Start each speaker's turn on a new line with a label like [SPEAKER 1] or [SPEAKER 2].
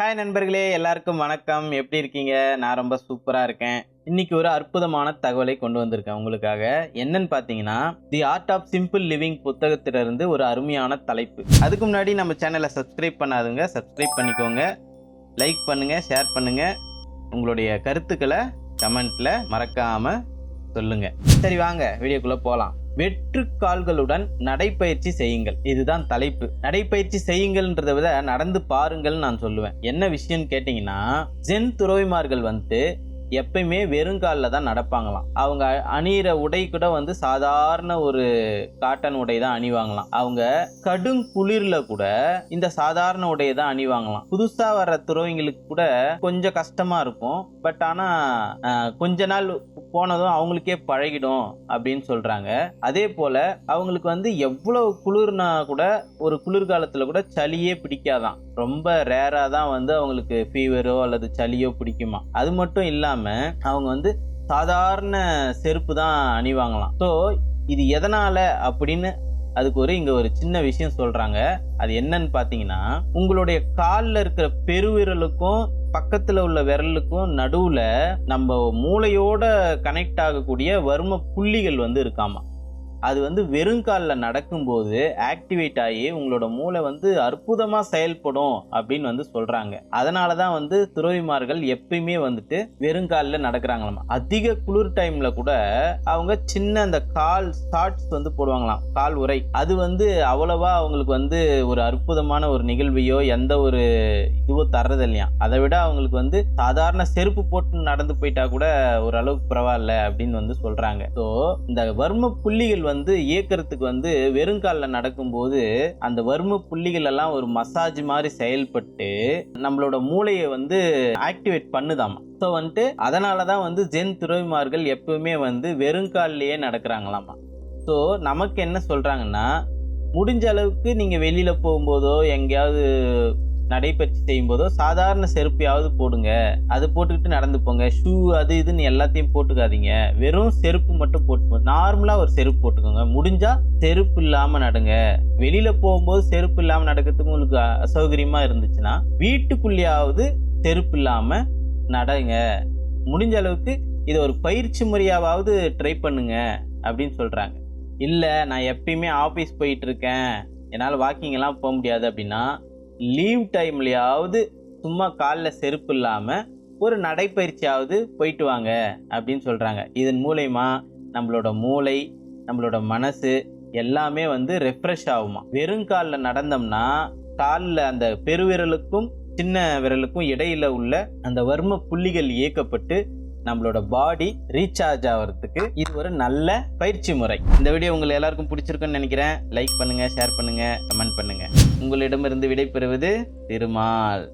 [SPEAKER 1] Hi நண்பர்களே எல்லாருக்கும் வணக்கம். எப்படி இருக்கீங்க? நான் ரொம்ப சூப்பராக இருக்கேன். இன்னைக்கு ஒரு அற்புதமான தகவலை கொண்டு வந்திருக்கேன் உங்களுக்காக. என்னன்னு பார்த்தீங்கன்னா the art of simple living புத்தகத்திலிருந்து ஒரு அருமையான தலைப்பு. அதுக்கு முன்னாடி நம்ம சேனலை சப்ஸ்கிரைப் பண்ணாதுங்க. சப்ஸ்கிரைப் பண்ணிக்கோங்க. லைக் பண்ணுங்க ஷேர் பண்ணுங்க. உங்களுடைய கருத்துக்களை கமெண்ட்ல மறக்காம சொல்லுங்க. சரி வாங்க. வீடியோக்குள்ளே போகலாம் வெற்று கால்களுடன் நடைப்பயிற்சி செய்யுங்கள். இதுதான் தலைப்பு. நடைப்பயிற்சி செய்யுங்கள்ன்றதை விட நடந்து பாருங்கள் நான் சொல்லுவேன். என்ன விஷயம்னு கேட்டிங்கன்னா ஜென் துறவிமார்கள் வந்து எப்பயுமே வெறுங்காலில் தான் நடப்பாங்களாம். அவங்க அணியிற உடை கூட வந்து சாதாரண ஒரு காட்டன் உடை தான் அணிவாங்களாம். அவங்க கடும் குளிர்ல கூட இந்த சாதாரண உடையை தான் அணிவாங்களாம். புதுசாக வர துறவிங்களுக்கு கூட கொஞ்சம் கஷ்டமாக இருக்கும். பட் ஆனால் கொஞ்ச நாள் போனதும் அவங்களுக்கே பழகிடும் அப்படின்னு சொல்றாங்க. அதே போல அவங்களுக்கு வந்து எவ்வளவு குளிர்னா கூட ஒரு குளிர்காலத்துல கூட சளியே பிடிக்காதான். ரொம்ப ரேரா தான் வந்து அவங்களுக்கு ஃபீவரோ அல்லது சளியோ பிடிக்குமா. அது மட்டும் இல்லாம அவங்க வந்து சாதாரண செருப்பு தான் அணிவாங்களாம். ஸோ இது எதனால அப்படின்னு அதுக்கு ஒரு இங்க ஒரு சின்ன விஷயம் சொல்றாங்க. அது என்னன்னு பாத்தீங்கன்னா உங்களுடைய கால்ல இருக்கிற பெருவிரலுக்கும் பக்கத்துல உள்ள விரலுக்கும் நடுவுல நம்ம மூளையோட கனெக்ட் ஆகக்கூடிய வர்ம புள்ளிகள் வந்து இருக்காமா? அது வந்து வெறுங்காலில் நடக்கும்போது ஆக்டிவேட் ஆகி உங்களோட மூளை வந்து அற்புதமாக செயல்படும் அப்படின்னு வந்து சொல்கிறாங்க அதனால தான் வந்து துறவிமார்கள் எப்பயுமே வந்துட்டு வெறுங்காலில் நடக்கிறாங்களாம். அதிக குளிர் டைமில் கூட அவங்க சின்ன அந்த கால் ஷார்ட்ஸ் வந்து போடுவாங்களாம். கால் உரை. அது வந்து அவ்வளவா அவங்களுக்கு வந்து ஒரு அற்புதமான ஒரு நிகழ்வையோ எந்த ஒரு இதுவோ தர்றது இல்லையா. அதை விட அவங்களுக்கு வந்து சாதாரண செருப்பு போட்டு நடந்து போயிட்டா கூட ஓரளவுக்கு பரவாயில்ல அப்படின்னு வந்து சொல்கிறாங்க ஸோ இந்த வர்ம புள்ளிகள் வந்து இயக்கிறதுக்கு வந்து வெறுங்காலில் நடக்கும்போது அந்த வறும புள்ளிகள் எல்லாம் ஒரு மசாஜ் மாதிரி செயல்பட்டு நம்மளோட மூளையை வந்து ஆக்டிவேட் பண்ணுதாமா? ஸோ வந்துட்டு அதனால தான் வந்து ஜென் துறவிமார்கள் எப்பவுமே வந்து வெறுங்காலிலேயே நடக்கிறாங்களாமா? ஸோ நமக்கு என்ன சொல்கிறாங்கன்னா முடிஞ்ச அளவுக்கு நீங்கள் வெளியில் போகும்போதோ எங்கேயாவது நடைபயிற்சி செய்யும்போதோ சாதாரண செருப்பையாவது போடுங்க. அது போட்டுக்கிட்டு நடந்து போங்க. ஷூ அது இதுன்னு எல்லாத்தையும் போட்டுக்காதீங்க. வெறும் செருப்பு மட்டும் போட்டு நார்மலாக ஒரு செருப்பு போட்டுக்கோங்க. முடிஞ்சா செருப்பு இல்லாமல் நடங்க. வெளியில் போகும்போது செருப்பு இல்லாமல் நடக்கிறதுக்கு உங்களுக்கு அசௌகரியமாக இருந்துச்சுன்னா வீட்டுக்குள்ளேயாவது செருப்பு இல்லாமல் நடங்க. முடிஞ்ச அளவுக்கு இதை ஒரு பயிற்சி முறையாவது ட்ரை பண்ணுங்க அப்படின்னு சொல்கிறாங்க இல்லை நான் எப்பயுமே ஆஃபீஸ் போயிட்டு இருக்கேன். என்னால் வாக்கிங் எல்லாம் போக முடியாது அப்படின்னா லீவ் டைம்லையாவது சும்மா காலில் செருப்பு இல்லாமல் ஒரு நடைப்பயிற்சியாவது போயிட்டு வாங்க அப்படின்னு சொல்கிறாங்க இதன் மூலயமா நம்மளோட மூளை நம்மளோட மனசு எல்லாமே வந்து ரெஃப்ரெஷ் ஆகுமா? வெறும் காலில் நடந்தோம்னா காலில் அந்த பெருவிரலுக்கும் சின்ன விரலுக்கும் இடையில உள்ள அந்த வர்ம புள்ளிகள் இயக்கப்பட்டு நம்மளோட பாடி ரீசார்ஜ் ஆகிறதுக்கு இது ஒரு நல்ல பயிற்சி முறை. இந்த வீடியோ உங்களை எல்லாருக்கும் பிடிச்சிருக்குன்னு நினைக்கிறேன். லைக் பண்ணுங்க ஷேர் பண்ணுங்க கமெண்ட் பண்ணுங்க. உங்களிடமிருந்து விடைபெறுவது திருமால்.